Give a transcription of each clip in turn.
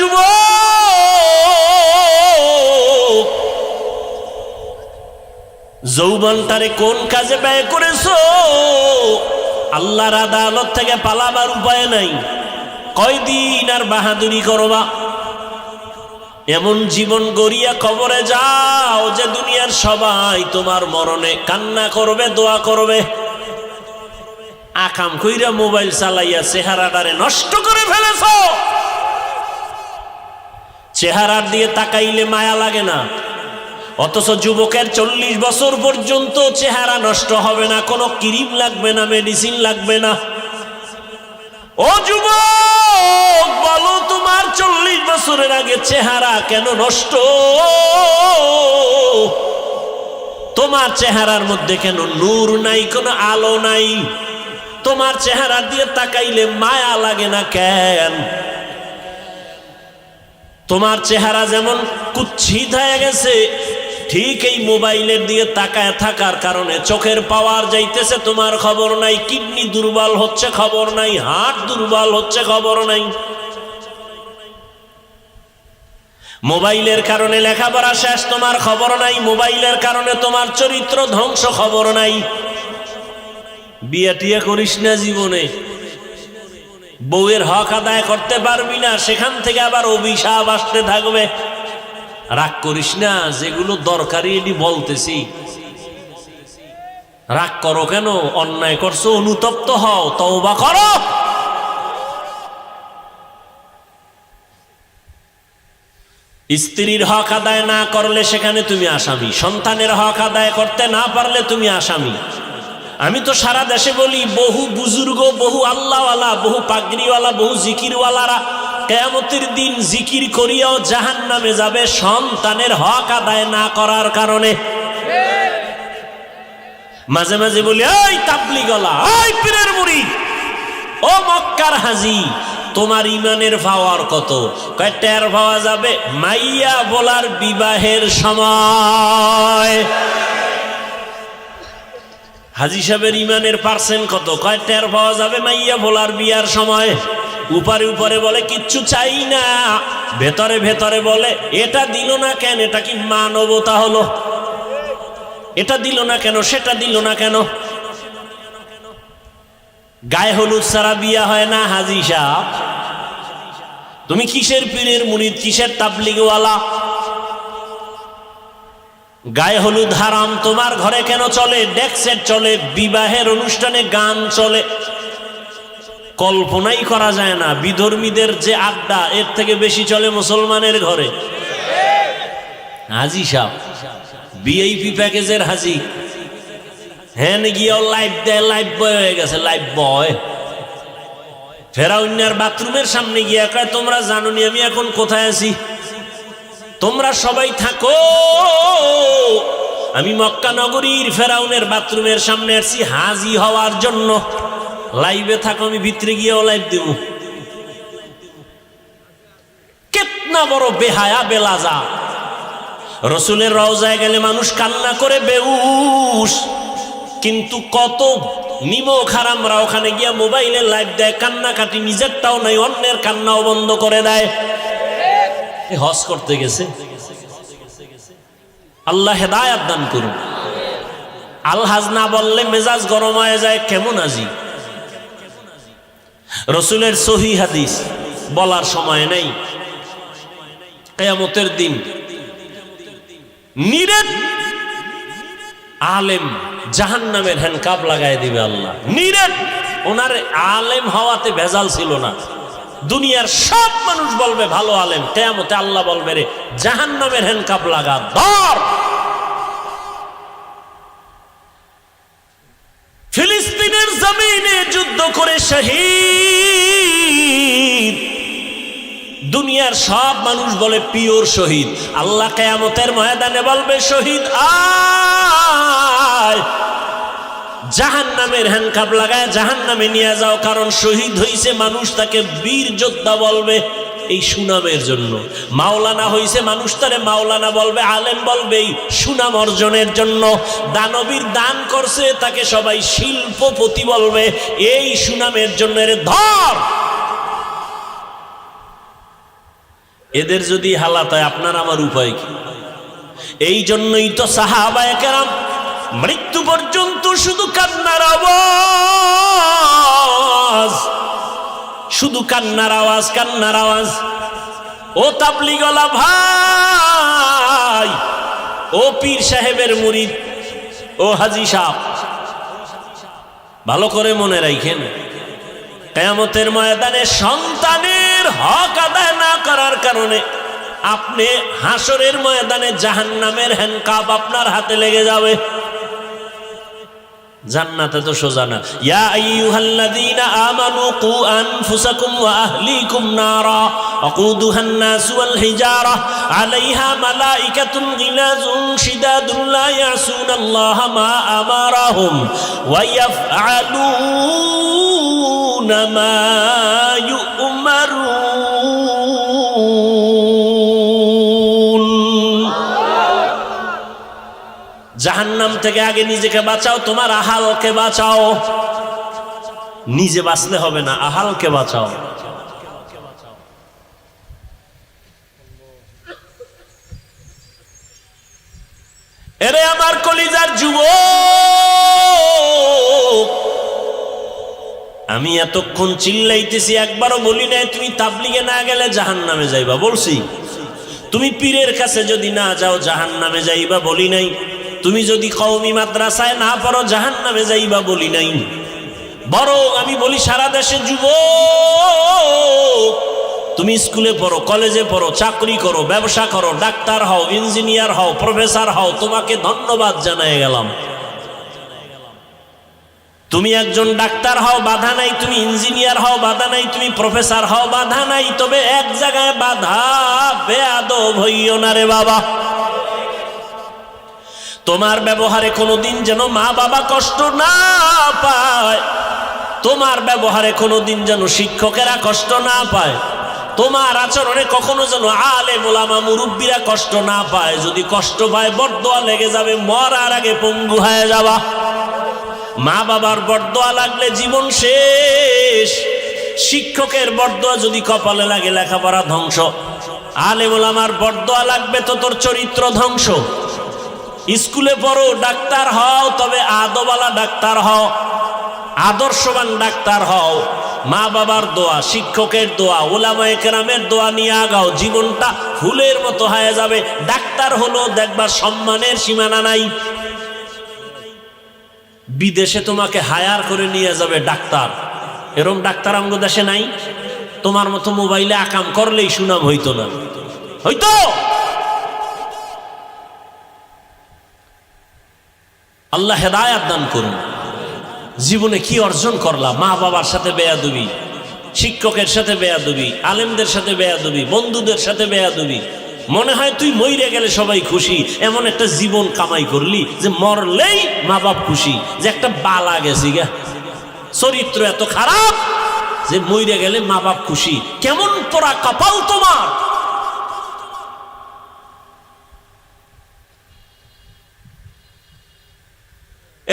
যুব যৌবনটারে কোন কাজে ব্যয় করেছ? আল্লাহর আদালত থেকে পালাবার উপায় নাই। কয়দিন আর বাহাদুরি করবা? এমন জীবন গড়িয়া কবরে যাও যে দুনিয়ার সবাই তোমার মরণে কান্না করবে, দোয়া করবে। আকাম কইরা মোবাইল চালাইয়া চেহারাটারে নষ্ট করে ফেলেছ। চেহারার দিয়ে তাকাইলে মায়া লাগে না। অথচ যুবকের চল্লিশ বছর পর্যন্ত চেহারা নষ্ট হবে না, কোনো ক্রিম লাগবে না, মেডিসিন লাগবে না। ও যুবক, বলো তোমার চল্লিশ বছরের আগে চেহারা কেন নষ্ট? তোমার চেহারার মধ্যে কেন নূর নাই, কোনো আলো নাই? তোমার চেহারা দিয়ে তাকাইলে মায়া লাগে না কেন? তোমার চেহারা যেমন কুচ্ছিত হয়ে গেছে, ঠিক এই মোবাইলের দিয়ে তাকায় থাকার কারণে চোখের পাওয়ার যাইতেছে, তোমার খবর নাই, কিডনি দুর্বল হচ্ছে, খবর নাই, হার্ট দুর্বল হচ্ছে, খবর নাই। মোবাইলের কারণে লেখাপড়া শেষ, তোমার খবর নাই, মোবাইলের কারণে তোমার চরিত্র ধ্বংস, খবর নাই। বিয়ে টিয়া করিস না জীবনে। বউয়ের হক আদায় করতে পারবি না, সেখান থেকে আবার অভিশাপ আসতে থাকবে। রাগ করিস না, যেগুলো দরকারি এটি বলতেছি। রাগ করো কেন? অন্যায় করছ, অনুতপ্ত হও, তওবা করো। স্ত্রীর হক আদায় না করলে সেখানে তুমি আসামি, সন্তানের হক আদায় করতে না পারলে তুমি আসামি। আমি তো সারা দেশে বলি, বহু বুজুর্গ, বহু আল্লাহওয়ালা, বহু পাগড়িওয়ালা, বহু জিকিরওয়ালারা কেয়ামতের দিন জিকির করিয়াও জাহান নামে যাবে, সন্তানের হক আদায় না করার কারণে। মাঝে মাঝে বলি ওই তাবলি গলা ওই পীরের মুড়ি, ও মক্কার হাজি, তোমার ইমানের পাওয়ার কত? টের পাওয়া যাবে মাইয়া বলার বিবাহের সময়। হাজি সাহেবের ইমানের পার্সেন্ট কত? কয়, টের পাওয়া যাবে মাইয়া ভোলার বিয়ার সময়? উপরে উপরে বলে, কিচ্ছু চাই না। ভেতরে ভেতরে বলে, এটা দিল না কেন? এটা কি মানবতা হলো? এটা দিল না কেন? সেটা দিল না কেন? গায়ে হলুদ ছাড়া বিয়া হয় না, হাজি সাহ তুমি কিসের পীরের মুরিদ কিসের তাবলিগওয়ালা? গায়ে হলুদ হারাম, তোমার ঘরে কেন চলে? ডেক্সেট চলে, বিবাহের অনুষ্ঠানে গান চলে। কল্পনাই করা যায় না, বিধর্মীদের যে আড্ডা, এর থেকে বেশি চলে মুসলমানের ঘরে। হাজি সাহ বিআইপি প্যাকেজের হাজি। হ্যাঁ গিয়েও লাইভ দেয়, লাইভ বয় হয়ে গেছে, লাইভ বয়। ফেরাউন্যার বাথরুমের সামনে গিয়ে কয়, তোমরা জানো আমি এখন কোথায় আছি? তোমরা সবাই থাকো। আমি মক্কা নগরীর ফেরাউনের বাথরুমের সামনে আসছি হাজি হওয়ার জন্য। লাইভে থাকো, আমি ভিতরে গিয়েও লাইভ দেব। কেতনা বড় বেহায়া বেলাজা। রসুলের রওজায় গেলে মানুষ কান্না করে বেউস কিন্তু কত নিমো খারামরা ওখানে গিয়া মোবাইলে লাইভ দেয় কান্না কাটি নিজেরটাও নাই, অন্যের কান্নাও বন্ধ করে দেয়। হজ করতে গেছে। আল্লাহ হেদায়াত দান করুন। আলহাজ না বললে মেজাজ গরম হয়ে যায়, কেমন আজি? রসুলের সহি হাদিস বলার সময় নেই। কেয়ামতের দিন নিরেট আলেম জাহান নামের হ্যান্ডকাপ লাগাই দিবে আল্লাহ। নিরেট। ওনার আলেম হওয়াতে ভেজাল ছিল না। দুনিয়ার সব মানুষ বলবে, ভালো আলেম, কেয়ামতে আল্লাহ বলবে রে জাহান নামের হ্যান্ডকাপ লাগা, ধর! ফিলিস্তিনের জমিনে যুদ্ধ করে শহীদ। দুনিয়ার সব মানুষ বলে, পিওর শহীদ। আল্লাহ কেয়ামতের ময়দানে বলবে, শহীদ, আয়! জাহান নামের হ্যান্ডকাপ লাগায় জাহান নামে নিয়ে যাও, কারণ শহীদ হইছে মানুষ, তাকে বীর যোদ্ধা বলবে এই সুনামের জন্য। মাওলানা হইছে মানুষ, তারে মাওলানা বলবে, আলেম বলবে এই সুনাম অর্জনের জন্য। দানবীর দান করছে, তাকে সবাই শিল্পপতি বলবে, এই সুনামের জন্য এর ধর। এদের যদি হালাত হয়, আপনার আমার উপায় কি? এই জন্যই তো সাহাবায় কেরাম মৃত্যু পর্যন্ত শুধু কান্নার আওয়াজ। শুধু কান্নার আওয়াজ কান্নার আওয়াজ। ও তাবলিগলা ভাই, ও পীর সাহেবের মুরিদ, ও হাজি সাহ। ভালো করে মনে রাখেন, কেয়ামতের ময়দানে সন্তানের হক আদায় না করার কারণে আপনি হাসরের ময়দানে জাহান্নামের হ্যান্ডকাপ আপনার হাতে লেগে যাবে। জান্নাতে তো সোজা না। ইয়া আইয়ুহাল্লাযীনা আমানু কু আনফুসাকুম ওয়া আহলিকুম নারা। আকুদুহান নাস ওয়াল হিজারা। আলাইহা মালাইকাতুন গিলাজুন শিদাদুন লা ইয়াসুনাল্লাহা মা আমারাহুম। ওয়া ইয়াফআলুনা মা জাহান্নাম থেকে আগে নিজেকে বাঁচাও, তোমার আহালকে বাঁচাও। নিজে বাঁচলে হবে না, আহালকে বাঁচাও। এরে আমার কলিজার যুব আমি এতক্ষণ চিল্লাইতেছি, একবারও বলি নাই, তুমি তাবলিগে না গেলে জাহান নামে যাইবা, বলছি। তুমি পীরের কাছে যদি না যাও জাহান নামে যাইবা, বলি নাই। তুমি যদি কওমি মাদ্রাসায় না পড়ো জাহান নামে যাইবা বলি নাই। বরং আমি বলি, সারা দেশে যুব তুমি স্কুলে পড়ো, কলেজে পড়ো, চাকরি করো, ব্যবসা করো, ডাক্তার হও, ইঞ্জিনিয়ার হও, প্রফেসর হও, তোমাকে ধন্যবাদ জানাই গেলাম। তুমি একজন ডাক্তার হও, বাধা নাই, তুমি ইঞ্জিনিয়ার হও, বাধা নাই, তুমি প্রফেসর হও, বাধা নাই, তবে এক জায়গায় বাধা, বেয়াদব হইও না রে বাবা। তোমার ব্যবহারে কোনোদিন যেন মা বাবা কষ্ট না পায়। তোমার ব্যবহারে কোনোদিন যেন শিক্ষকেরা কষ্ট না পায়। তোমার আচরণে কখনো যেন আলে মোলামা মুরব্বীরা কষ্ট না পায়। যদি কষ্ট পায় বরদোয়া লেগে যাবে, মরার আগে পঙ্গু হয়ে যাবা মা বাবার বরদোয়া লাগলে জীবন শেষ। শিক্ষকের বরদোয়া যদি কপালে লাগে, লেখাপড়া ধ্বংস। আলেমুল আমার বরদোয়া লাগবে তো তোর চরিত্র ধ্বংস। স্কুলে পড়ো, ডাক্তার হও, তবে আদবালা ডাক্তার হও, আদর্শবান ডাক্তার হও। মা বাবার দোয়া, শিক্ষকের দোয়া ওলামায়ে কেরামের দোয়া নিয়ে আগাও, জীবনটা ফুলের মতো হয়ে যাবে। ডাক্তার হলো দেখবার সম্মানের সীমানা নাই। বিদেশে তোমাকে হায়ার করে নিয়ে যাবে ডাক্তার। এরম ডাক্তার আঙ্গ দেশে নাই। তোমার মতো মোবাইলে আকাম করলেই সুনাম হইতো না। হইতো? আল্লাহ হেদায়াত দান করুন। জীবনে কি অর্জন করলাম? মা বাবার সাথে বেয়াদুবি, শিক্ষকের সাথে বেয়াদুবি, আলেমদের সাথে বেয়াদুবি, বন্ধুদের সাথে বেয়াদুবি। মনে হয় তুই মইরে গেলে সবাই খুশি। এমন একটা জীবন কামাই করলি যে মরলেই মা বাপ খুশি। যে একটা বালা গেছি গা। চরিত্র এত খারাপ যে মইরে গেলে মা বাপ খুশি। কেমন তোরা কপাল তোমার?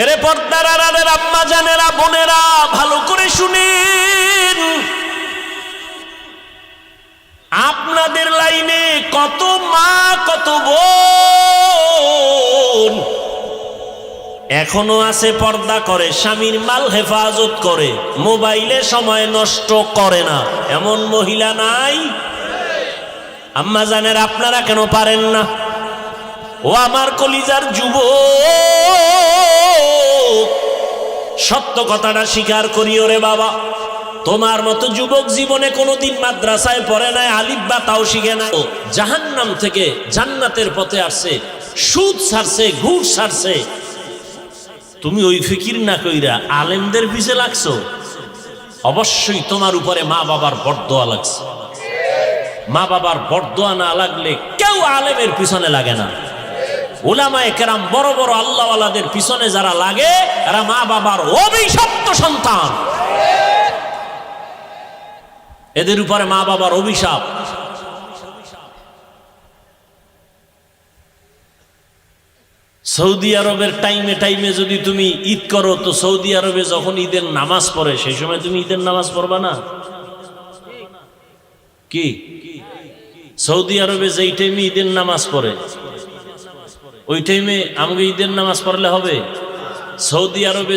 এরে পর্দার আম্মা জানেরা, বোনেরা, ভালো করে শুনেন। আপনাদের লাইনে কত মা, কত বোন। এখনও আছে পর্দা করে, স্বামীর মাল হেফাজত করে, মোবাইলে সময় নষ্ট করে না। এমন মহিলা নাই? আম্মা জানের, আপনারা কেন পারেন না? ও আমার কলিজার যুব সত্য কথাটা স্বীকার করিও রে বাবা। তোমার মতো যুবক জীবনে কোনোদিন মাদ্রাসায় পড়ে নাই, আলিফ বা তাও শিখে না ও জাহান্নাম থেকে জান্নাতের পথে আসছে, সুদ সারছে ঘুষ সারছে তুমি ওই ফিকির না কইরা আলেমদের পিছে লাগছো? অবশ্যই তোমার উপরে মা বাবার বরদোয়া লাগছে। মা বাবার বরদোয়া না লাগলে কেউ আলেমের পিছনে লাগে না। ওলামায়ে কেরাম বড় বড় আল্লাহওয়ালাদের পিছনে যারা লাগে মা বাবার অভিশপ্ত সন্তান। এদের উপরে মা বাবার অভিশাপ। সৌদি আরবের টাইমে টাইমে যদি তুমি ঈদ করো, তো সৌদি আরবে যখন ঈদের নামাজ পড়ে, সেই সময় তুমি ঈদের নামাজ পড়বা না? কি? সৌদি আরবে যেই টাইমে ঈদের নামাজ পড়ে ওই টাইমে আমাকে ঈদের নামাজ পড়লে হবে? সৌদি আরবে